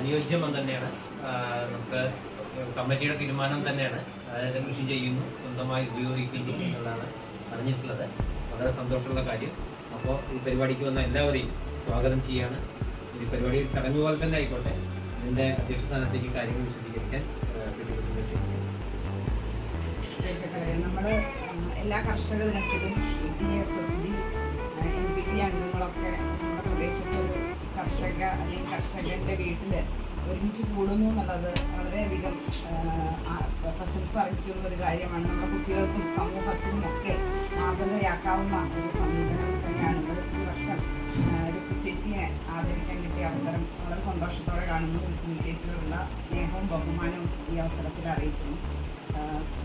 അനുയോജ്യം തന്നെയാണ്. നമുക്ക് കമ്മിറ്റിയുടെ തീരുമാനം തന്നെയാണ്. അതായത് കൃഷി ചെയ്യുന്നു സ്വന്തമായി ഉപയോഗിക്കുന്നു എന്നുള്ളതാണ് അറിഞ്ഞിട്ടുള്ളത്. വളരെ സന്തോഷമുള്ള കാര്യം. അപ്പോൾ ഈ പരിപാടിക്ക് വന്ന എല്ലാവരെയും സ്വാഗതം ചെയ്യാണ്. ഈ പരിപാടി ചടങ്ങ് പോലെ തന്നെ ആയിക്കോട്ടെ. ഇതിന്റെ അധ്യക്ഷ സ്ഥാനത്തേക്ക് കാര്യങ്ങൾ വിശദീകരിക്കാൻ എല്ലാ കർഷക ദിനത്തിലും പി ടി ഒരു കർഷക അല്ലെങ്കിൽ കർഷകന്റെ വീട്ടിൽ ഒരുമിച്ച് കൂടുന്നു എന്നുള്ളത് വളരെയധികം പ്രശംസ അർഹിക്കുന്ന ഒരു കാര്യമാണ്. നമ്മുടെ കുട്ടികൾക്കും സമൂഹത്തിനും ഒക്കെ മാതൃകയാക്കാവുന്ന ഒരു സമീപനം തന്നെയാണ് ഈ വർഷം ചേച്ചിയെ ആദരിക്കാൻ കിട്ടിയ അവസരം. വളരെ സന്തോഷത്തോടെ കാണുന്നു. ചേച്ചിയോടുള്ള സ്നേഹവും ബഹുമാനവും ഈ അവസരത്തിൽ അറിയിക്കുന്നു.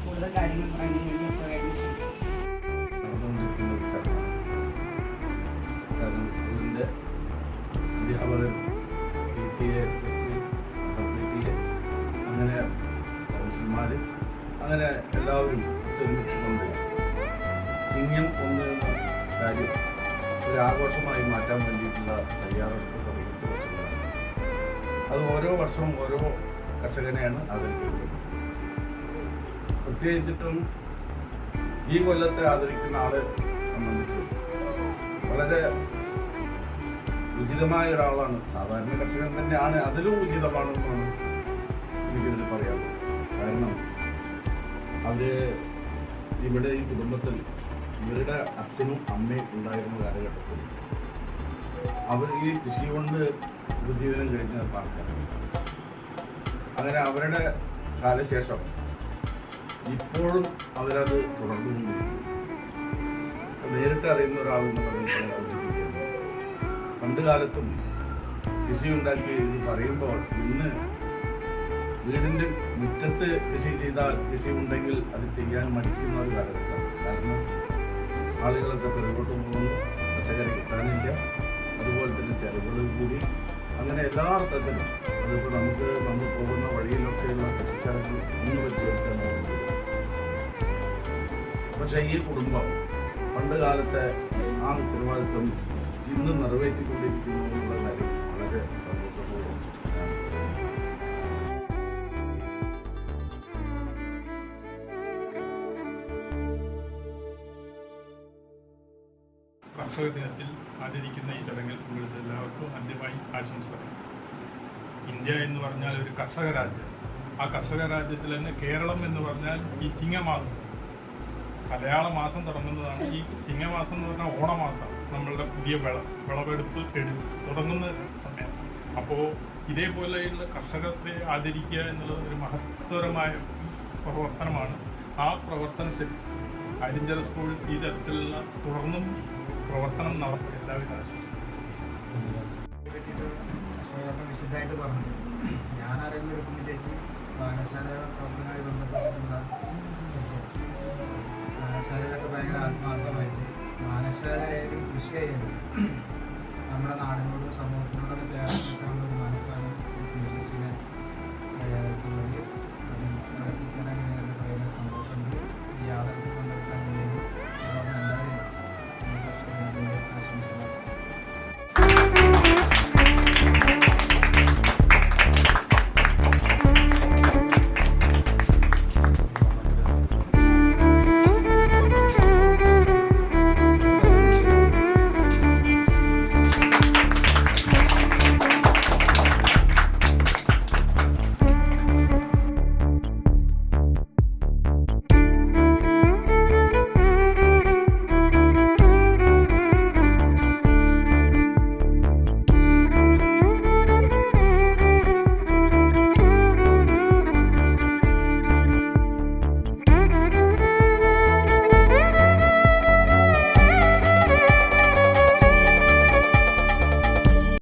കൂടുതൽ കാര്യങ്ങൾ പറയുന്നതിന് വേണ്ടി അശോകായിരുന്നു കൗൺസിലർമാർ അങ്ങനെ എല്ലാവരും ഒത്തൊരുമിച്ചുകൊണ്ട് ചിങ്ങം ഒന്ന് കാര്യം ഒരു ആഘോഷമായി മാറ്റാൻ വേണ്ടിയിട്ടുള്ള തയ്യാറെടുപ്പ് തുടങ്ങിയിട്ട് വെച്ചിട്ടുള്ളതാണ് അത് ഓരോ വർഷവും ഓരോ കർഷകനെയാണ് ആദരിക്കുന്നത്. പ്രത്യേകിച്ചിട്ടും ഈ കൊല്ലത്തെ ആദരിക്കുന്ന ആളെ സംബന്ധിച്ച് വളരെ ഉചിതമായ ഒരാളാണ്. സാധാരണ കർഷകൻ തന്നെയാണ്. അതിലും ഉചിതമാണെന്നാണ് എനിക്കിതിൽ പറയാനുള്ളത്. കാരണം അവർ ഇവിടെ ഈ കുടുംബത്തിൽ ഇവരുടെ അച്ഛനും അമ്മയും ഉണ്ടായിരുന്ന കാലഘട്ടത്തിൽ അവർ ഈ കൃഷി കൊണ്ട് ഉപജീവനം കഴിഞ്ഞ ആൾക്കാരാണ് അങ്ങനെ അവരുടെ കാലശേഷം ഇപ്പോഴും അവരത് തുടർന്നുകൊണ്ടിരിക്കുന്നു. നേരിട്ട് അറിയുന്ന ഒരാളെന്ന് സൂചിപ്പിക്കുകയാണ് പണ്ട് കാലത്തും കൃഷി ഉണ്ടാക്കി ഇത് പറയുമ്പോൾ ഇന്ന് വീടിന്റെ മുറ്റത്ത് കൃഷി ചെയ്താൽ കൃഷി ഉണ്ടെങ്കിൽ അത് ചെയ്യാൻ മടിക്കുന്ന ഒരു കാലഘട്ടം. കാരണം ആളുകളൊക്കെ പിറകോട്ട് പോകുന്നു പച്ചക്കറി കിട്ടാനില്ല. അതുപോലെ തന്നെ ചെലവുകൾ കൂടി. അങ്ങനെ എല്ലാ അർത്ഥത്തിലും അതിപ്പോൾ നമുക്ക് നമ്മൾ പോകുന്ന വഴിയിലൊക്കെയുള്ള കൃഷിസ്ഥലങ്ങൾ ഒന്ന് വെച്ച് ചേർക്കാൻ പക്ഷേ ഈ കുടുംബം പണ്ട് കാലത്തെ ആ ഉത്തരവാദിത്വം ഇന്ന് നിറവേറ്റിക്കൊണ്ടിരിക്കുന്നു എന്നുള്ള കാര്യം വളരെ സന്തോഷപൂർവം. കർഷക ദിനത്തിൽ ആചരിക്കുന്ന ഈ ചടങ്ങിൽ പങ്കെടുത്ത എല്ലാവർക്കും ആദ്യമായി ആശംസകൾ. ഇന്ത്യ എന്ന് പറഞ്ഞാൽ ഒരു കർഷക രാജ്യം. ആ കർഷക രാജ്യത്തിൽ തന്നെ കേരളം എന്ന് പറഞ്ഞാൽ ഈ ചിങ്ങമാസം. മലയാള മാസം തുടങ്ങുന്നതാണ് ഈ ചിങ്ങമാസം എന്ന് പറഞ്ഞാൽ ഓണമാസം. നമ്മളുടെ പുതിയ വിള വിളവെടുപ്പ് തുടങ്ങുന്ന സമയം. അപ്പോൾ ഇതേപോലെയുള്ള കർഷകത്തെ ആദരിക്കുക എന്നുള്ളത് ഒരു മഹത്തരമായ പ്രവർത്തനമാണ്. ആ പ്രവർത്തനത്തിൽ അരിഞ്ചല സ്കൂൾ ഈ തരത്തിലുള്ള തുടർന്നും പ്രവർത്തനം നടത്തും എല്ലാവിധ ആശംസകളും. വിശദമായിട്ട് പറഞ്ഞു. ഞാൻ അറിയുന്ന കുഞ്ഞു ചേച്ചി? വായനശാല പ്രവർത്തനമായി ബന്ധപ്പെട്ടിട്ടുള്ള വായനശാലയിലൊക്കെ ഭയങ്കര ആത്മാർത്ഥമായിട്ട് വായനശാലയായാലും കൃഷിയായാലും നമ്മുടെ നാടിനോടും സമൂഹത്തിനോടൊക്കെ